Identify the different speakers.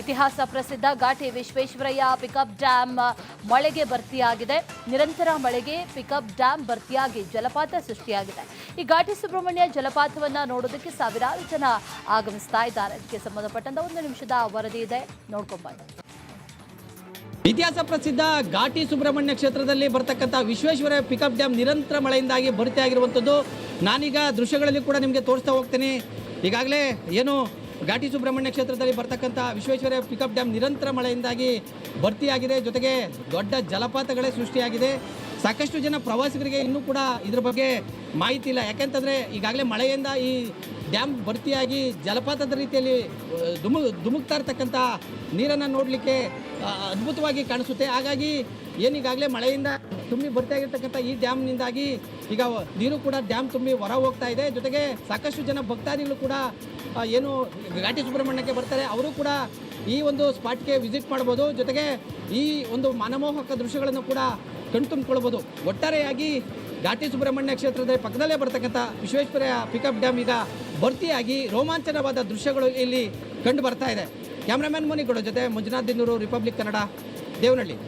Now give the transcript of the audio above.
Speaker 1: ಇತಿಹಾಸ ಪ್ರಸಿದ್ಧ ಘಾಟಿ Visvesvaraya pickup dam ಮಳೆಗೆ ಭರ್ತಿಯಾಗಿದೆ. ನಿರಂತರ ಮಳೆಗೆ ಪಿಕಪ್ ಡ್ಯಾಂ ಭರ್ತಿಯಾಗಿ ಜಲಪಾತ ಸೃಷ್ಟಿಯಾಗಿದೆ. ಈ ಘಾಟಿ ಸುಬ್ರಹ್ಮಣ್ಯ ಜಲಪಾತವನ್ನು ನೋಡೋದಕ್ಕೆ ಸಾವಿರಾರು ಜನ ಆಗಮಿಸ್ತಾ ಇದ್ದಾರೆ. ಅದಕ್ಕೆ ಸಂಬಂಧಪಟ್ಟಂತ ಒಂದು ನಿಮಿಷದ ವರದಿ ಇದೆ. ನೋಡ್ಕೊಂಬನ್ನಿ
Speaker 2: ಇತಿಹಾಸ ಪ್ರಸಿದ್ಧ ಘಾಟಿ ಸುಬ್ರಹ್ಮಣ್ಯ ಕ್ಷೇತ್ರದಲ್ಲಿ ಬರ್ತಕ್ಕಂಥ ವಿಶ್ವೇಶ್ವರ ಪಿಕಪ್ ಡ್ಯಾಮ್ ನಿರಂತರ ಮಳೆಯಿಂದಾಗಿ ಭರ್ತಿಯಾಗಿರುವಂಥದ್ದು ನಾನೀಗ ದೃಶ್ಯಗಳಲ್ಲಿ ಕೂಡ ನಿಮಗೆ ತೋರಿಸ್ತಾ ಹೋಗ್ತೀನಿ. ಈಗಾಗಲೇ ಏನು ಘಾಟಿ ಸುಬ್ರಹ್ಮಣ್ಯ ಕ್ಷೇತ್ರದಲ್ಲಿ ಬರ್ತಕ್ಕಂಥ ವಿಶ್ವೇಶ್ವರಯ್ಯ ಪಿಕಪ್ ಡ್ಯಾಮ್ ನಿರಂತರ ಮಳೆಯಿಂದಾಗಿ ಭರ್ತಿಯಾಗಿದೆ. ಜೊತೆಗೆ ದೊಡ್ಡ ಜಲಪಾತಗಳೇ ಸೃಷ್ಟಿಯಾಗಿದೆ. ಸಾಕಷ್ಟು ಜನ ಪ್ರವಾಸಿಗರಿಗೆ ಇನ್ನೂ ಕೂಡ ಇದ್ರ ಬಗ್ಗೆ ಮಾಹಿತಿ ಇಲ್ಲ. ಯಾಕೆಂತಂದರೆ ಈಗಾಗಲೇ ಮಳೆಯಿಂದ ಈ ಡ್ಯಾಮ್ ಭರ್ತಿಯಾಗಿ ಜಲಪಾತದ ರೀತಿಯಲ್ಲಿ ಧುಮು, ಧುಮುಕ್ತಾ ಇರ್ತಕ್ಕಂಥ ನೀರನ್ನು ನೋಡಲಿಕ್ಕೆ ಅದ್ಭುತವಾಗಿ ಕಾಣಿಸುತ್ತೆ. ಹಾಗಾಗಿ ಏನೀಗಾಗಲೇ ಮಳೆಯಿಂದ ತುಂಬಿ ಭರ್ತಿಯಾಗಿರ್ತಕ್ಕಂಥ ಈ ಡ್ಯಾಮ್ನಿಂದಾಗಿ ಈಗ ನೀರು ಕೂಡ ಡ್ಯಾಮ್ ತುಂಬಿ ಹೊರ ಹೋಗ್ತಾ ಇದೆ. ಜೊತೆಗೆ ಸಾಕಷ್ಟು ಜನ ಭಕ್ತಾದಿಗಳು ಕೂಡ ಏನು ಘಾಟಿ ಸುಬ್ರಹ್ಮಣ್ಯಕ್ಕೆ ಬರ್ತಾರೆ, ಅವರು ಕೂಡ ಈ ಒಂದು ಸ್ಪಾಟ್ಗೆ ವಿಸಿಟ್ ಮಾಡ್ಬೋದು. ಜೊತೆಗೆ ಈ ಒಂದು ಮನಮೋಹಕ ದೃಶ್ಯಗಳನ್ನು ಕೂಡ ಕಣ್ತುಂಬಿಕೊಳ್ಬೋದು ಒಟ್ಟಾರೆಯಾಗಿ ಘಾಟಿ ಸುಬ್ರಹ್ಮಣ್ಯ ಕ್ಷೇತ್ರದ ಪಕ್ಕದಲ್ಲೇ ಬರ್ತಕ್ಕಂಥ ವಿಶ್ವೇಶ್ವರಯ್ಯ ಪಿಕಪ್ ಡ್ಯಾಮ್ ಈಗ ಭರ್ತಿಯಾಗಿ ರೋಮಾಂಚನವಾದ ದೃಶ್ಯಗಳು ಇಲ್ಲಿ ಕಂಡು ಬರ್ತಾ ಇದೆ. ಕ್ಯಾಮ್ರಾಮನ್ ಮುನಿಗಳು ಜೊತೆ ಮಂಜುನಾಥ್ ದಿನೂರು ರಿಪಬ್ಲಿಕ್ ಕನ್ನಡ ದೇವನಹಳ್ಳಿ.